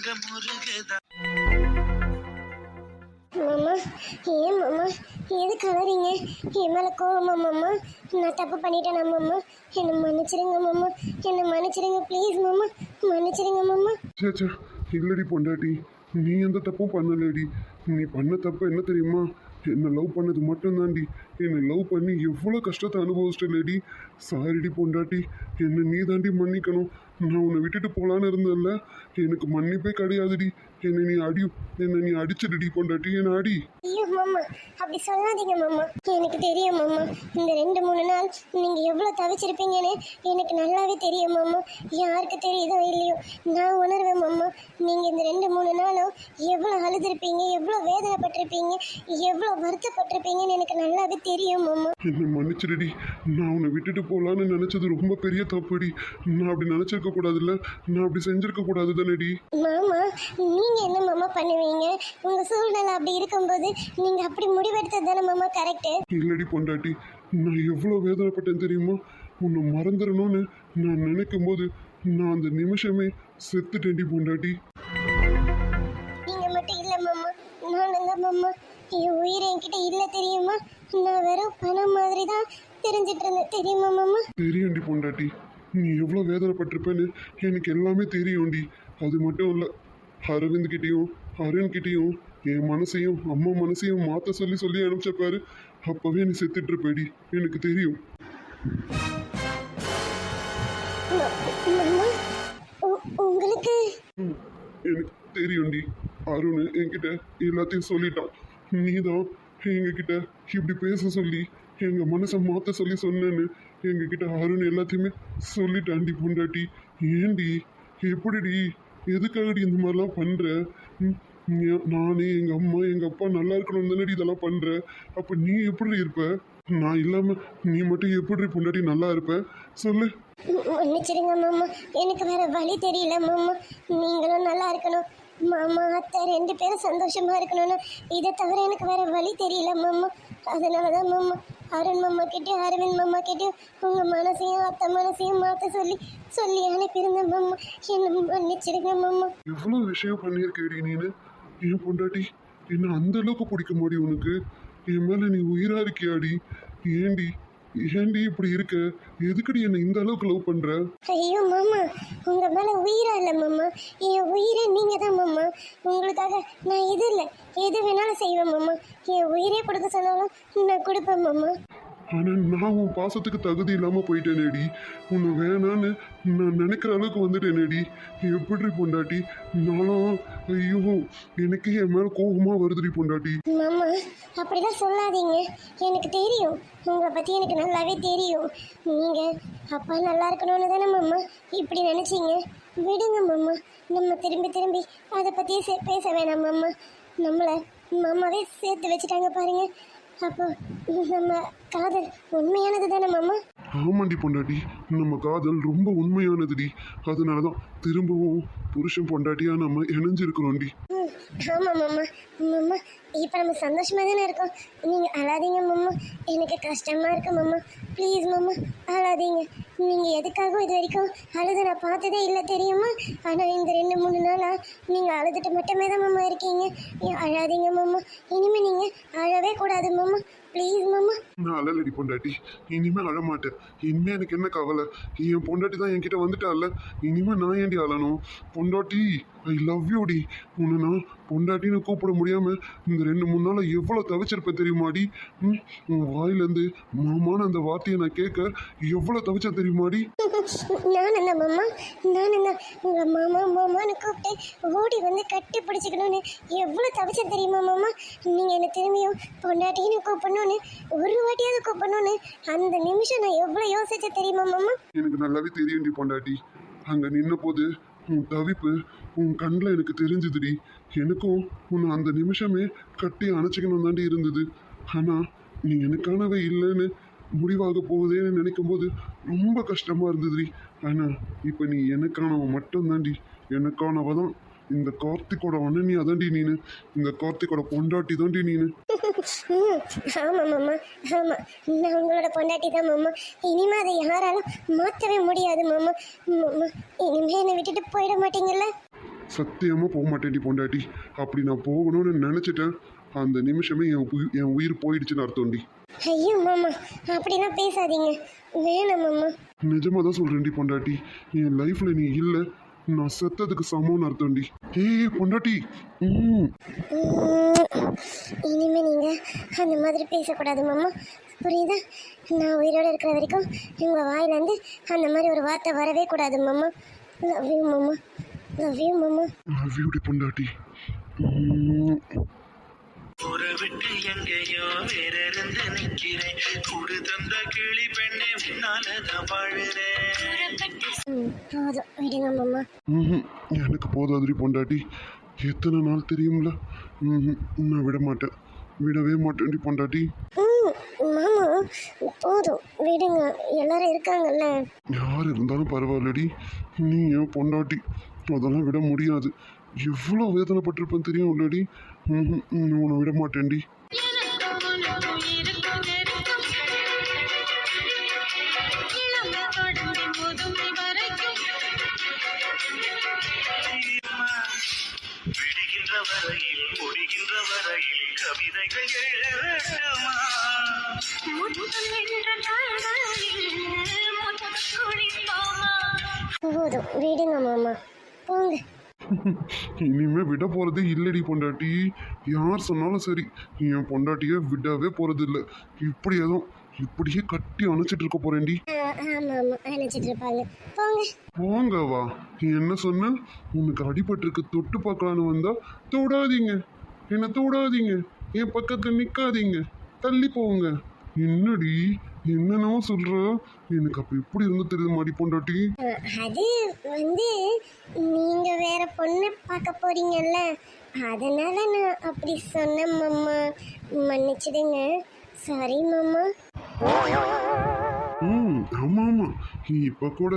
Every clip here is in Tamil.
முருகுதா மாமா ஏன் மாமா? எது கலரிங்க என் மேலே கோவமா மாமா? நான் தப்பு பண்ணிட்டேனா மாமா? என்னை மன்னிச்சிடுங்க மாமா. என்னை மன்னிச்சிடுங்க ப்ளீஸ் மாமா. மன்னிச்சிடுங்க மாமா. சேச்சா இல்லடி பொண்டாட்டி. நீ எந்த தப்பும் பண்ணலடி. நீ பண்ண தப்பு என்ன தெரியுமா? என்னை லவ் பண்ணது மட்டும்தாண்டி என்னை லவ் பண்ணி எவ்வளோ கஷ்டத்தை அனுபவிச்சிட்டேடி சாரிடி பொண்டாட்டி என்னை நீ தாண்டி மன்னிக்கணும். நான் உன்னை விட்டுட்டு போகலான்னு இருந்தேன்ல. எனக்கு மன்னிப்பே கிடையாதுடி. என்னை நீ அடி என்னை நீ அடிச்சிடுடி பொண்டாட்டி என்னை அடி. ஐயோ மாமா அப்படி சொல்லாதீங்க மாமா. எனக்கு தெரியும் மாமா. இந்த ரெண்டு மூணு நாள் நீங்கள் எவ்வளோ தவிச்சிருப்பீங்கன்னு எனக்கு நல்லாவே தெரியும் மாமா. யாருக்கு தெரியுதோ இல்லையோ நான் உணர்வேன் மாமா. நீங்கள் இந்த ரெண்டு மூணு நாளும் எவ்வளோ அழுதுருப்பீங்க எவ்வளோ வேதனைப்பட்டிருப்பீங்க எவ்வளோ வருத்தப்பட்டிருப்பீங்கன்னு எனக்கு நல்லாவே தெரியும் மாமா. என்னை மன்னிச்சிடுடி. நான் உன்னை விட்டுட்டு போகலான்னு நினச்சது ரொம்ப பெரிய தப்புடி. நான் அப்படி நினச்சிருக்க கூடாதுல்ல நான் அப்படி செஞ்சிருக்க கூடாது தானேடி மாமா நீங்கள் என்ன மாமா பண்ணுவீங்க? உங்கள் சூழ்நிலை அப்படி இருக்கும்போது நீங்கள் அப்படி முடிவெடுத்தது தானே மாமா கரெக்டு இல்லடி பொண்டாட்டி நான் எவ்வளோ வேதனைப்பட்டேன் தெரியுமா? உன்னை மறந்துடணும்னு நான் நினைக்கும் போது நான் அந்த நிமிஷமே செத்துட்டேன்டி பொண்டாட்டி. நீங்க மட்டும் இல்ல மாமா நானும் தான் மாமா. என் உயிர் என்கிட்ட இல்ல தெரியுமா? நான் வெறும் பணம் மாதிரி தான் தெரிஞ்சிட்டு இருந்தேன் தெரியுமா மாமா? தெரியும்டி பொண்டாட்டி நீ எவ்வளோ வேதனைப்பட்டிருப்பேன்னு எனக்கு எல்லாமே தெரியும்டி. அது மட்டும் இல்லை அரவிந்த் கிட்டேயும் அருண் கிட்டேயும் என் மனசையும் அம்மா மனசையும் மாற்ற சொல்லி சொல்லி அனுப்பிச்சப்பாரு அப்போவே நீ செத்துட்டு இருப்பேடி. எனக்கு தெரியும். உங்களுக்கு? எனக்கு தெரியும்டி. அருண் என்கிட்ட எல்லாத்தையும் சொல்லிட்டான். நீதான் எங்ககிட்ட இப்படி பேச சொல்லி எங்க மனசை மாத்த சொல்லி சொன்னேன்னு எங்ககிட்ட அருண் எல்லாத்தையுமே சொல்லிட்டான்டி பொண்டாட்டி. ஏண்டி எப்படிடி? எதுக்காகடி இந்த மாதிரிலாம் பண்ணுற நானே எங்கள் அம்மா எங்கள் அப்பா நல்லா இருக்கணும் தானடி இதெல்லாம் பண்ணுற அப்போ நீ எப்படி இருப்ப? நான் இல்லாமல் நீ மட்டும் எப்படி பொண்டாட்டி நல்லா இருப்ப? சொல்லு. மன்னிச்சிருங்க மாமா. எனக்கு வேற வழி தெரியல மாமா. நீங்களும் நல்லா இருக்கணும். மாமா அத்தை ரெண்டு பேரும் சந்தோஷமா இருக்கணும்னு. இதை தவிர எனக்கு வேற வழி தெரியல மாமா. அதனால தான் மாமா அருண் மாமா கிட்டயும் அரவிந்த் மாமா கிட்டயும் உங்க மனசையும் அத்தை மனசையும் மாத்த சொல்லி சொல்லி அனுப்பியிருந்தேன் மாமா. என்ன மன்னிச்சிருங்க மாமா. இவ்வளோ விஷயம் பண்ணியிருக்கேடி நீனு. என் பொண்டாட்டி என்ன அந்த அளவுக்கு பிடிக்க முடியும் உனக்கு? என் மேல நீ உயிரா இருக்கியாடி? ஏண்டி? ஏண்டி இப்படி இருக்க? எதுக்குடி என்ன இந்த அளவுக்கு லவ் பண்ற? ஐயோ மாமா. உங்க மேல உயிரா இல்ல மாமா. என் உயிரே நீங்க தான் மாமா. உங்களுக்காக நான் எது இல்லை. எது வேணாலும் செய்வேன் மாமா. என் உயிரே கொடுக்க சொன்னாலும் நான் கொடுப்பேன் மாமா. ஆனால் நான் உன் பாசத்துக்கு தகுதி இல்லாமல் போயிட்டேனேடி. உன்னை வேணான்னு நான் நினைக்கிற அளவுக்கு வந்துட்டேனேடி. எப்படி பொண்டாட்டி? நானும் ஐயோ எனக்கு என் மேலே கோபமாக வருதுடி பொண்டாட்டி. மாமா அப்படிலாம் சொல்லாதீங்க. எனக்கு தெரியும். உங்களை பற்றி எனக்கு நல்லாவே தெரியும். நீங்கள் அப்பா நல்லா இருக்கணும்னு தானே மாமா இப்படி நினச்சிங்க? விடுங்க மாமா நம்ம திரும்பி திரும்பி அதை பற்றியே பேச வேணாம் மாமா. நம்மளை மாமாவே சேர்த்து வச்சுட்டாங்க பாருங்கள் அப்போ நம்ம காதல். உண்மையானது தானே மாமா? ஆமாண்டி பொண்டாட்டி நம்ம காதல் ரொம்ப உண்மையானதுடி. அதனால தான் திரும்பவும் புருஷன் பொண்டாட்டியா நம்ம இணைஞ்சிருக்கிறோம்டி ஆமா ஆமாம் மாமா. மாமா இப்போ நம்ம சந்தோஷமாக தானே இருக்கோம்? நீங்கள் அழாதீங்க மாமா. எனக்கு கஷ்டமாக இருக்கு மாமா. ப்ளீஸ் மாமா அழாதீங்க. நீங்கள் எதுக்காகவும் இது வரைக்கும் அழுது நான் பார்த்ததே இல்லை தெரியுமா? ஆனால் இந்த ரெண்டு மூணு நாளாக நீங்கள் அழுதுட்டு மட்டுமே தான் மாமா இருக்கீங்க. ஏன் அழாதீங்க மாமா. இனிமேல் நீங்கள் அழவே கூடாது மாமா. ப்ளீஸ் மாமா. நான் அழலடி பொண்டாட்டி. இனிமே அழமாட்டேன். இனிமே எனக்கு என்ன கவலை? என் பொண்டாட்டி தான் என்கிட்ட வந்துட்டால இனிமே நான் ஏண்டி அழணும்? பொண்டாட்டி ஐ லவ் யூடி உன்னை நான் பொண்டாட்டின்னு கூப்பிட முடியாம இந்த ரெண்டு மூணு நாளா எவ்வளோ தவிச்சிருப்பேன் தெரியுமாடி? உன் வாயிலேருந்து மாமான்னு அந்த வார்த்தையை நான் கேட்க எவ்வளோ தவிச்சேன் தெரியுமாடி? நான் என்ன மாமா நான் என்ன உங்கள் மாமா மாமான்னு கூப்பிட்டு ஓடி வந்து கட்டி பிடிச்சிக்கணும்னு எவ்வளோ தவிச்சேன் தெரியுமா மாமா? நீங்கள் என்னை திரும்பியும் பொண்டாட்டின்னு கூப்பிடணும்னு ஒரு வாட்டியாவது கூப்பிடணும்னு அந்த நிமிஷம் நான் எவ்வளோ யோசிச்சேன் தெரியுமா மாமா? எனக்கு நல்லாவே தெரியும்டி பொண்டாட்டி. அங்கே நின்ன போது உன் தவிப்பு உன் கண்ணில் எனக்கு தெரிஞ்சுதுடி. எனக்கும் உன்னை அந்த நிமிஷமே கட்டி அணைச்சிக்கணும் தாண்டி இருந்தது. ஆனால் நீ எனக்கானவே இல்லைன்னு முடிவாக போகுதேன்னு நினைக்கும் போது ரொம்ப கஷ்டமா இருந்ததுடி. ஆனால் இப்போ நீ எனக்கானவ மட்டும் தாண்டி எனக்கானவ தான் இந்த கார்த்திகோட அண்ணனி அதாண்டி நீனு. இந்த கார்த்திகோட பொண்டாட்டி தாண்டி நீனு. ம் ஆமாம் மாமா. ஆமாம் நான் உங்களோட பொண்டாட்டி தான் மாமா. இனிமே அதை யாராலும் மாற்றவே முடியாது மாமா. மாமா இனிமே என்னை விட்டுட்டு போயிட மாட்டீங்கல்ல? சத்தியமாக போக மாட்டேன்டி பொண்டாட்டி. அப்படி நான் போகணும்னு நினச்சிட்டேன். அந்த நிமிஷமே என் உயிர் என் உயிர் போயிடுச்சுன்னு அர்த்தம்டி. ஐயோ மாமா அப்படிலாம் பேசாதீங்க. வேணாம் மாமா. நிஜமாக தான் சொல்கிறேன்டி பொண்டாட்டி. என் லைஃப்பில் நீ இல்லை. நான் செத்ததுக்கு சமம்னு அர்த்தம்டி. ஏய் பொண்டாட்டி. ம். இனிமே நீங்க அந்த மாதிரி பேசக்கூடாது மாமா. புரியுதா? நான் உயிரோட இருக்கிற வரைக்கும் உங்க வாயிலேருந்து அந்த மாதிரி ஒரு வார்த்தை வரவே கூடாது மாமா. லவ் யூ மாமா. லவ் யூ மாமா. லவ் யூடி பொண்டாட்டி. ஊரை விட்டு எங்கேயோ வேற இருந்து நிக்கிறேன் கூடு தந்த கிளி பெண்ணே உன்னாலதான் வாழுறேன். ம் எனக்கு போதாதிரி பொண்டாட்டி. எத்தனை நாள் தெரியும்ல? ம்ஹும். நான் விட மாட்டேன். விடவே மாட்டேன்டி பொண்டாட்டி. மாமா போதும் விடுங்க எல்லாரும் இருக்காங்கல்ல யார் இருந்தாலும் பரவாயில்லடி. நீ என் பொண்டாட்டி? அதெல்லாம் விட முடியாது. எவ்வளோ வேதனைப்பட்டிருப்பேன் தெரியும் உள்ளடி உன்னை விட மாட்டேன்டி. வரையில் முடிகின்ற வரையில் கவிதைகள் போதும் விடுங்க மாமா. போங்க. இனிமே விட போறதே இல்லடி பொண்டாட்டி. யார் சொன்னாலும் சரி என் பொண்டாட்டியை விடவே போறது இல்லை இப்படி எதுவும் இப்படியே கட்டி அணைச்சிட்டு இருக்க போறேன்டி. போங்க. வா நீ என்ன சொன்ன? உனக்கு அடிபட்டிருக்கு தொட்டு பார்க்கலான்னு வந்தா தொடாதீங்க. என்ன தொடாதீங்க? என் பக்கத்துல நிக்காதீங்க. தள்ளி போங்க. என்னடி? என்னென்னவோ சொல்ற. எனக்கு அப்ப எப்படி இருந்து தெரியுது மாடி பொண்டாட்டி? அது வந்து நீங்க வேற பொண்ணு பார்க்க போறீங்கல்ல அதனால நான் அப்படி சொன்னேன் மாமா. மன்னிச்சிடுங்க. சாரி மாமா. ம் ஆமாம். ஆமாம் இப்போ கூட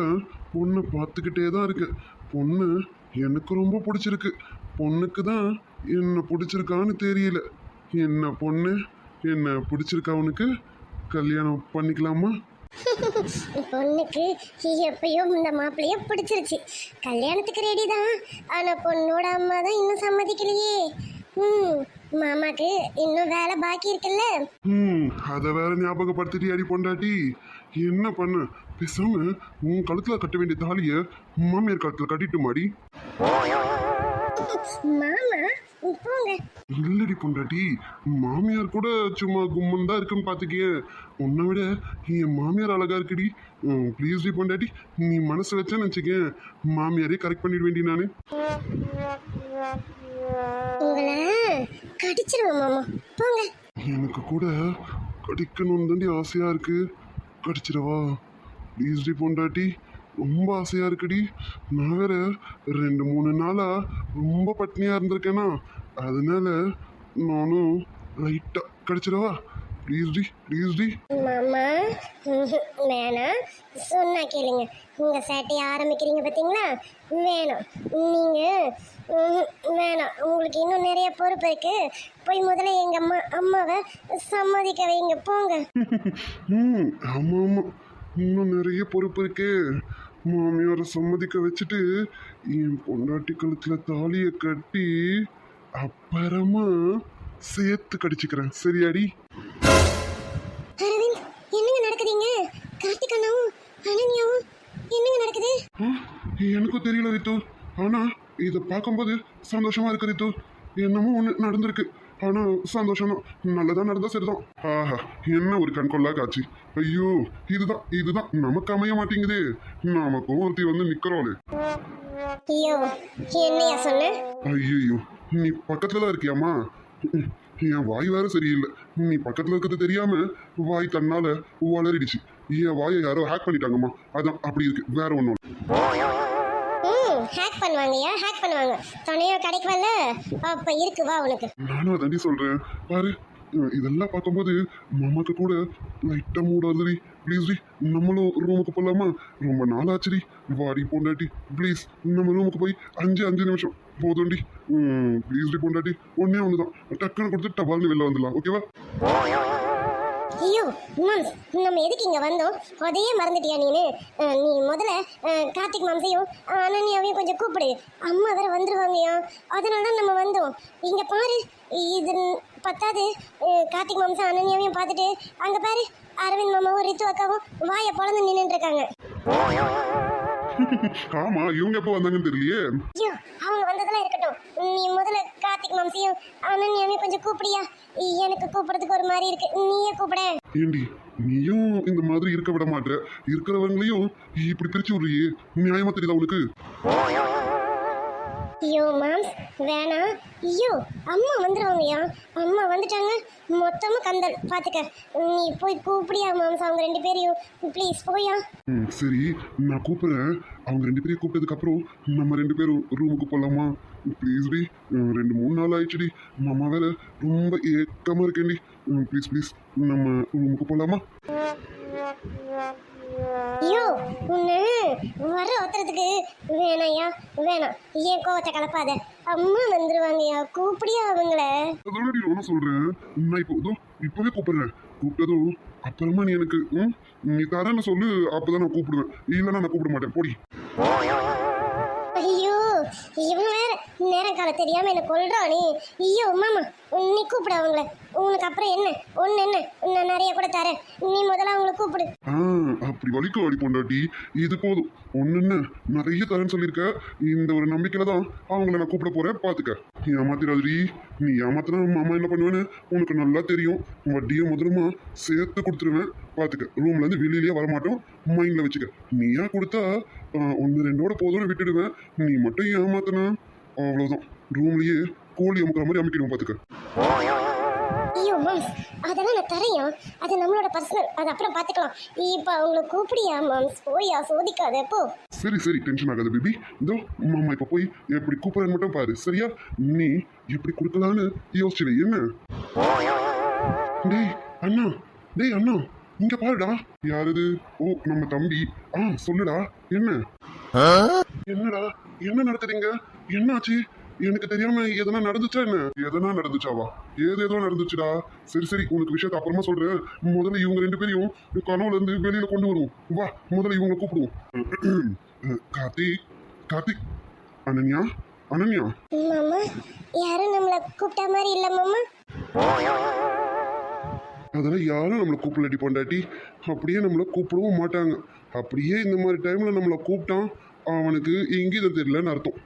பொண்ணை பார்த்துக்கிட்டே தான் இருக்கு. பொண்ணு எனக்கு ரொம்ப பிடிச்சிருக்கு. பொண்ணுக்கு தான் என்ன பிடிச்சிருக்கான்னு தெரியல. என்ன பொண்ணு என்ன பிடிச்சிருக்கா அவனுக்கு கல்யாணம் பண்ணிக்கலாமா? பொண்ணுக்கு எப்பயோ இந்த மாப்பிள்ளைய பிடிச்சிருச்சு. கல்யாணத்துக்கு ரெடி தான். ஆனா பொண்ணோட அம்மா தான் இன்னும் சம்மதிக்கலையே. ம் மாமாக்கு இன்னும் வேலை பாக்கி இருக்குல்ல? ம் அதை வேற ஞாபகப்படுத்திட்டு அடி பொண்டாட்டி. என்ன பண்ண? பேசாம உன் கழுத்துல கட்ட வேண்டிய தாலியை மாமியார் கழுத்துல கட்டிட்டு மாடி மாமா போங்க. இல்லடி பொண்டாட்டி மாமியார் கூட சும்மா கும்மன் தான் இருக்குன்னு பார்த்துக்கிய. உன்னை விட என் மாமியார் அழகா இருக்குடி. ப்ளீஸ் டி பொண்டாட்டி நீ மனசு வச்சேன்னு வச்சுக்கேன். மாமியாரே கரெக்ட் பண்ணிட வேண்டி நானு. எனக்கு கூட கடிக்கணும்னு தாண்டி ஆசையா இருக்கு. கடிச்சிடவா? ப்ளீஸ் டி பொண்டாட்டி ரொம்ப ஆசையா இருக்குடி. நான் வேற ரெண்டு மூணு நாளா ரொம்ப பட்னியா இருந்திருக்கேனா? அதனால நானும் லைட்டா கடிச்சிடவா? ப்ளீஸ் டி ப்ளீஸ் டி. மாமா வேணாம் சொன்னா கேளுங்க. உங்க சேட்டையை ஆரம்பிக்கிறீங்க பார்த்தீங்களா வேணாம். நீங்க ம்ஹும், வேணாம். உங்களுக்கு இன்னும் நிறைய பொறுப்பு இருக்கு. போய் முதல்ல எங்க அம்மா அம்மாவை சம்மதிக்க வைங்க. போங்க. ம் ஆமாம் ஆமாம் இன்னும் நிறைய பொறுப்பு இருக்கே. மாமியாரை சம்மதிக்க வச்சுட்டு என் பொண்டாட்டி கழுத்தில் தாலியை கட்டி அப்புறமா சேர்த்து கடிச்சுக்கிறேன். சரியாடி? அரவிந்த் என்னங்க நடக்குதுங்க? கார்த்திக் அண்ணாவும் அனன்யாவும் என்னங்க நடக்குது? எனக்கும் தெரியல ரித்து. ஆனால் இதை பார்க்கும்போது சந்தோஷமா இருக்கு ரித்து. என்னமோ ஒன்று நடந்திருக்கு. ஆனால் சந்தோஷம் தான் நல்லதாக நடந்தால் சரிதான். ஆஹா என்ன ஒரு கண்கொள்ளா காட்சி. ஐயோ இதுதான் இதுதான். நமக்கு அமைய மாட்டேங்குது. நமக்கும் ஒருத்தி வந்து நிற்கிறோளே ஐயோ ஐயோ நீ பக்கத்துல தான் இருக்கியாம்மா? என் வாய் வேற சரியில்லை. நீ பக்கத்துல இருக்கிறது தெரியாம வாய் தன்னால வளரிடுச்சு என் வாயை யாரோ ஹேக் பண்ணிட்டாங்கம்மா. அதான் அப்படி இருக்கு. வேற ஒன்றும் ஹேக் பண்ணுவாங்கய்யா ஹேக் பண்ணுவாங்க துணையோ கடைக்கு வரல அப்ப இருக்கு வா உனக்கு. நானும் அதாண்டி சொல்றேன். பாரு இதெல்லாம் பார்க்கும்போது மாமாக்கு கூட லைட்டா மூடாதுடி. ப்ளீஸ் டி நம்மளும் ரூமுக்கு போகலாமா ரொம்ப நாள் ஆச்சுடி வாடி பொண்டாட்டி. ப்ளீஸ் நம்ம ரூமுக்கு போய் அஞ்சு அஞ்சு நிமிஷம். போதும்டி. ம் ப்ளீஸ்டி பொண்டாட்டி. ஒன்னே ஒன்று தான் டக்குன்னு கொடுத்து டபால்னு வெளில வந்துடலாம். ஓகேவா ஐயோ மாம்ஸ் நம்ம எதுக்கு இங்கே வந்தோம்? அதையே மறந்துட்டியா நீனு? அஹ், நீ முதல்ல கார்த்திக் மாம்சையும் அனன்யாவையும் கொஞ்சம் கூப்பிடு. அம்மா வேற வந்துருவாங்கயா. அதனால தான் நம்ம வந்தோம். இங்கே பாரு இது பத்தாது. கார்த்திக் மாம்சம் அனன்யாவையும் பார்த்துட்டு அங்கே பாரு அரவிந்த் மாமாவும் ரித்து அக்காவும் வாயை பொழந்து நின்றுட்டு இருக்காங்க. ஆமா இவங்க எப்போ வந்தாங்கன்னு தெரியலையே. ஐயோ அவங்க வந்ததெல்லாம் இருக்கட்டும். நீ முதல்ல கார்த்திக் மாம்சையும் அனன்யாவையும் கொஞ்சம் கூப்பிடியா? எனக்கு கூப்பிடுறதுக்கு ஒரு மாதிரி இருக்கு. நீயே கூப்பிட. ஏண்டி நீயும் இந்த மாதிரி இருக்க விட மாட்ட. இருக்கிறவங்களையும் இப்படி பிரிச்சு விடுறியே. நியாயமா தெரியுதா உனக்கு? ஐயோ மாம்ஸ் வேணாம் ஐயோ அம்மா வந்துருவாங்கய்யா. அம்மா வந்துட்டாங்க. மொத்தமும் கந்தல். பார்த்துக்க நீ போய் கூப்பிடியா மாம்ஸ்? அவங்க ரெண்டு பேரையும். ப்ளீஸ் போயா ம் சரி. நான் கூப்பிடுறேன். அவங்க ரெண்டு பேரையும் கூப்பிட்டதுக்கு அப்புறம் நம்ம ரெண்டு பேரும் ரூமுக்கு போகலாமா ப்ளீஸ் டி. ரெண்டு மூணு நாள் ஆயிடுச்சுடி மாமா வேற ரொம்ப ஏக்கமா இருக்கேன்டி. Please please. நம்ம ரூமுக்கு போகலாமா ஐயோ உன்னை வர வேணாம் ஏன் கோவத்தை கலப்பாத? அம்மா வந்துருவாங்கய்யா கூப்பிடியா அவங்கள? அதோட நீ ஒன்றும் சொல்றேன் நான் இப்போ இதோ இப்பவே கூப்பிடுறேன். கூப்பிட்டதும் அப்புறமா நீ எனக்கு ம், நீ தரேன்னு சொல்லு அப்பதான் நான் கூப்பிடுவேன். இல்லைன்னா நான் கூப்பிட மாட்டேன். போடி. ஐயோ இவன் வேற நேரம் காலம் தெரியாம என்ன கொல்றானே ஐயோ மாமா நீ கூப்பிடு அவங்கள. உனக்கு அப்புறம் என்ன? ஒன்று என்ன? நான் நிறைய கூட தரேன். நீ முதல்ல அவங்கள கூப்பிடு. ஆ அப்படி வலிக்க வழி பொண்டாட்டி. இது போதும். ஒன்று என்ன நிறைய தரேன்னு சொல்லியிருக்க. இந்த ஒரு நம்பிக்கையில தான் அவங்கள நான் கூப்பிட போகிறேன் பார்த்துக்க நீ ஏமாத்திராதிரி நீ ஏமாத்தினா மாமா என்ன பண்ணுவேன்னு உனக்கு நல்லா தெரியும். வட்டியை முதலுமா சேர்த்து கொடுத்துருவேன். பார்த்துக்க ரூம்லேருந்து வெளியிலேயே வரமாட்டோம். மைண்டில் வச்சுக்க. நீயா கொடுத்தா ஒன்று ரெண்டோட போதும்னு விட்டுடுவேன். நீ மட்டும் ஏமாத்தினா அவ்வளோதான் ரூம்லேயே கோழி அமுக்கிற மாதிரி அமைக்கிடுவோம் பார்த்துக்க ஐயோ மாம்ஸ் அதெல்லாம் நான் தரையும் அது நம்மளோட பர்சனல் அது அப்புறம் பார்த்துக்கலாம் இப்போ அவங்கள கூப்பிடியா மாம்ஸ் போயா சோதிக்காத. போ. சரி சரி. டென்ஷன் ஆகாத பேபி இதோ மாமா இப்போ போய் எப்படி கூப்பிடுறேன்னு மட்டும் பாரு. சரியா? நீ எப்படி கொடுக்கலான்னு யோசிச்சு என்ன? டேய் அண்ணா. டேய் அண்ணா. இங்க பாருடா. யாரது? ஓ நம்ம தம்பி. ஆ சொல்லுடா. என்ன? என்னடா? என்ன நடக்குதுங்க என்னாச்சு? எனக்கு தெரியாம எதனா நடந்துச்சா என்ன? எதனா நடந்துச்சாவா? ஏது ஏதோ நடந்துச்சுடா. சரி சரி உனக்கு விஷயத்த அப்புறமா சொல்றேன். முதல்ல இவங்க ரெண்டு பேரையும் கனவுல இருந்து வெளியில கொண்டு வருவோம். வா முதல்ல இவங்க கூப்பிடுவோம். கார்த்திக் கார்த்திக் அனன்யா அனன்யா. மாமா யாரும் நம்மளை கூப்பிட்ட மாதிரி இல்லை மாமா. அதெல்லாம் யாரும் நம்மளை கூப்பிடலடி பொண்டாட்டி. அப்படியே நம்மளை கூப்பிடவும் மாட்டாங்க. அப்படியே இந்த மாதிரி டைம்ல நம்மளை கூப்பிட்டான். அவனுக்கு இங்கீதம் தெரியலன்னு அர்த்தம்.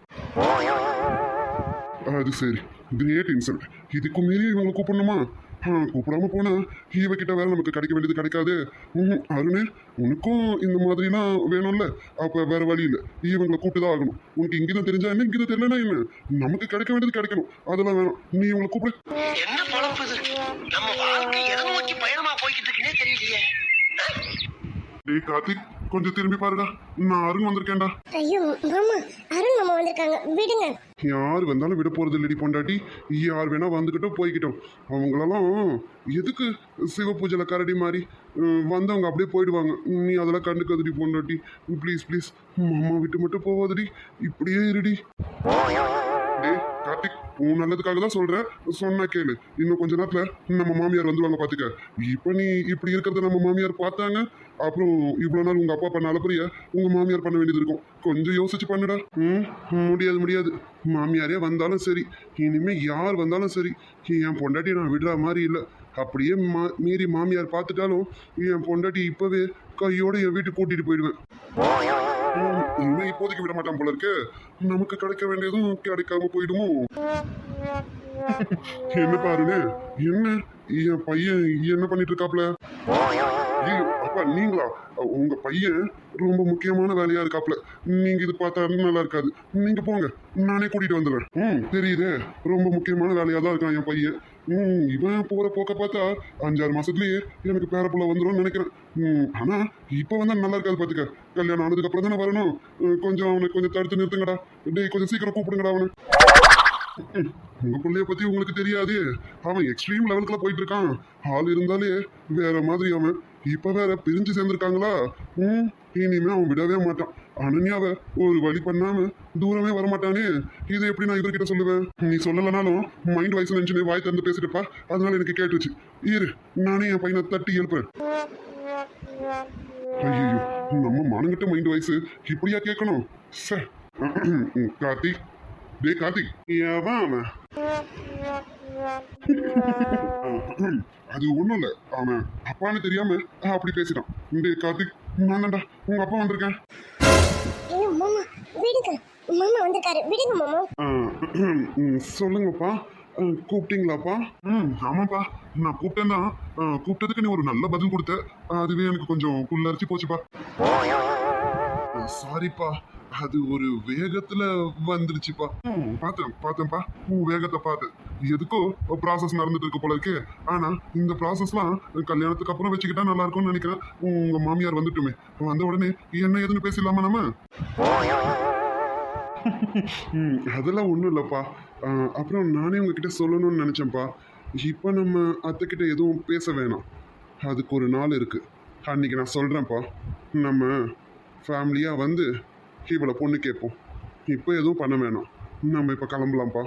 அது சரி. கிரேட் இன்சல்ட் இதுக்கு மீறி இவங்களை கூப்பிடணுமா? ஆ கூப்பிடாம போனா இவகிட்ட வேற நமக்கு கிடைக்க வேண்டியது கிடைக்காது. ம் அருணே உனக்கும் இந்த மாதிரிலாம் வேணும்ல? அப்ப வேற வழி இல்லை. இவங்களை கூப்பிட்டு தான் ஆகணும். உனக்கு இங்கீதம் தெரிஞ்சா என்ன? இங்கீதம் தெரியலனா என்ன? நமக்கு கிடைக்க வேண்டியது கிடைக்கணும். அதெல்லாம் வேணும். நீ இவங்களை கூப்பிடு. என்ன நம்ம வாழ்க்கை எதை நோக்கி பயணமா போய்கிட்டு இருக்குன்னே தெரியலையே. டேய் கார்த்திக். கொஞ்சம் திரும்பி பாருடா. நான் அருண் வந்திருக்கேன்டா. ஐயோ மாமா அருண் மாமா வந்திருக்காங்க. விடுங்க. யார் வந்தாலும் விட போறது இல்லடி பொண்டாட்டி. யார் வேணா வந்துக்கிட்டோம் போய்கிட்டோம் அவங்களெல்லாம் எதுக்கு சிவ பூஜையில கரடி மாதிரி வந்தவங்க அப்படியே போயிடுவாங்க. நீ அதெல்லாம் கண்டுக்காதடி பொண்டாட்டி. ப்ளீஸ் ப்ளீஸ் மாமா விட்டு மட்டும் போவாதடி. இப்படியே இருடி. உன் நல்லதுக்காக தான் சொல்றேன். சொன்னா கேளு. இன்னும் கொஞ்ச நேரத்துல நம்ம மாமியார் வந்துருவாங்க பாத்துக்க. இப்போ நீ இப்படி இருக்கிறத நம்ம மாமியார் பார்த்தாங்க அப்புறம் இவ்வளோ நாள் உங்க அப்பா பண்ண அளப்பரிய உங்க மாமியார் பண்ண வேண்டியது இருக்கும். கொஞ்சம் யோசிச்சு பண்ணுடா. ம்? முடியாது முடியாது. மாமியாரே வந்தாலும் சரி இனிமே யார் வந்தாலும் சரி என் பொண்டாட்டியை நான் விடுற மாதிரி இல்லை. அப்படியே மா மீறி மாமியார் பார்த்துட்டாலும் என் பொண்டாட்டி இப்பவே கையோட என் வீட்டுக்கு கூட்டிட்டு போயிடுவேன். ம், இப்போதைக்கு விட மாட்டான் போல இருக்கு. நமக்கு கிடைக்க வேண்டியதும் கிடைக்காம போயிடுமோ? என்ன பாருங்க என்ன? என் பையன் என்ன பண்ணிட்டு இருக்காப்ல? அப்பா நீங்களா? உங்க பையன் ரொம்ப முக்கியமான வேலையா இருக்காப்ல. நீங்க இது பார்த்தா நல்லா இருக்காது. நீங்க போங்க நானே கூட்டிட்டு வந்துடுறேன். ம் தெரியுதே. ரொம்ப முக்கியமான வேலையா தான் இருக்கான் என் பையன். ம் இவன் போகிற போக்க பார்த்தா அஞ்சாறு மாதத்துலேயே எனக்கு பேர பிள்ளை வந்துடும் நினைக்கிறேன். ம் ஆனால் இப்போ வந்து நல்லா இருக்காது பார்த்துக்க கல்யாணம் ஆனதுக்கப்புறம் தானே வரணும் கொஞ்சம் அவனை கொஞ்சம் தடுத்து நிறுத்துங்கடா. டேய் கொஞ்சம் சீக்கிரம் கூப்பிடுங்கடா அவனை. உங்கள் பிள்ளைய பற்றி உங்களுக்கு தெரியாது. அவன் எக்ஸ்ட்ரீம் லெவலுக்குள்ள போயிட்டு இருக்கான். ஆள் இருந்தாலே வேற மாதிரி அவன். இப்போ வேற பிரிஞ்சு சேர்ந்துருக்காங்களா? ம் இனிமே அவன் விடவே மாட்டான். அனன்யாவை ஒரு வழி பண்ணாம தூரமே வரமாட்டானே. இது எப்படி நான் இவர்கிட்ட சொல்லுவேன்? நீ சொல்லலைனாலும் மைண்ட் வாய்ஸ் நினைச்சு வாய் திறந்து பேசிட்டுப்பா. அதனால எனக்கு கேட்டுச்சு. இரு நானே என் பையனை தட்டி எழுப்புறேன். ஐயோ நம்ம மானங்கிட்ட மைண்ட் வாய்ஸ் இப்படியா கேட்கணும்? சார் கார்த்திக் டே கார்த்திக் அவன் அது ஒண்ணும் இல்ல. அவன் அப்பான்னு தெரியாம அப்படி பேசிட்டான். டே கார்த்திக் நான் தான்டா உங்க அப்பா வந்திருக்கேன் ஐயோ மாமா விடுங்க. மாமா வந்திருக்காரு. விடுங்க மாமா. சொல்லுங்கப்பா. கூப்பிட்டீங்களாப்பா? ம் ஆமாப்பா. நான் கூப்பிட்டேன் தான். கூப்பிட்டதுக்கு நீ ஒரு நல்ல பதில் கொடுத்த. அதுவே எனக்கு கொஞ்சம் புல்லரிச்சு போச்சுப்பா. சாரிப்பா அது ஒரு வேகத்துல வந்துருச்சுப்பா. ம், பார்த்தேன் பார்த்தேன்ப்பா. உன் வேகத்தை பார்த்தேன் எதுக்கோ ப்ராசஸ் நடந்துட்டு இருக்கு போல இருக்கு. ஆனா இந்த ப்ராசஸ்லாம் கல்யாணத்துக்கு அப்புறம் வச்சுக்கிட்டா நல்லா இருக்கும்னு நினைக்கிறேன். உங்க மாமியார் வந்துட்டுமே. வந்த உடனே என்ன ஏதுன்னு பேசிடலாமா நம்ம? ம், அதெல்லாம் ஒன்றும் இல்லைப்பா. அப்புறம் நானே உங்ககிட்ட சொல்லணும்னு நினச்சேன்ப்பா. இப்போ நம்ம அத்தைக்கிட்ட எதுவும் பேச வேணாம். அதுக்கு ஒரு நாள் இருக்கு. அன்னைக்கு நான் சொல்கிறேன்ப்பா நம்ம ஃபேமிலியாக வந்து இவளை பொண்ணு கேட்போம். இப்போ எதுவும் பண்ண வேணாம். நம்ம இப்போ கிளம்பலாம்ப்பா.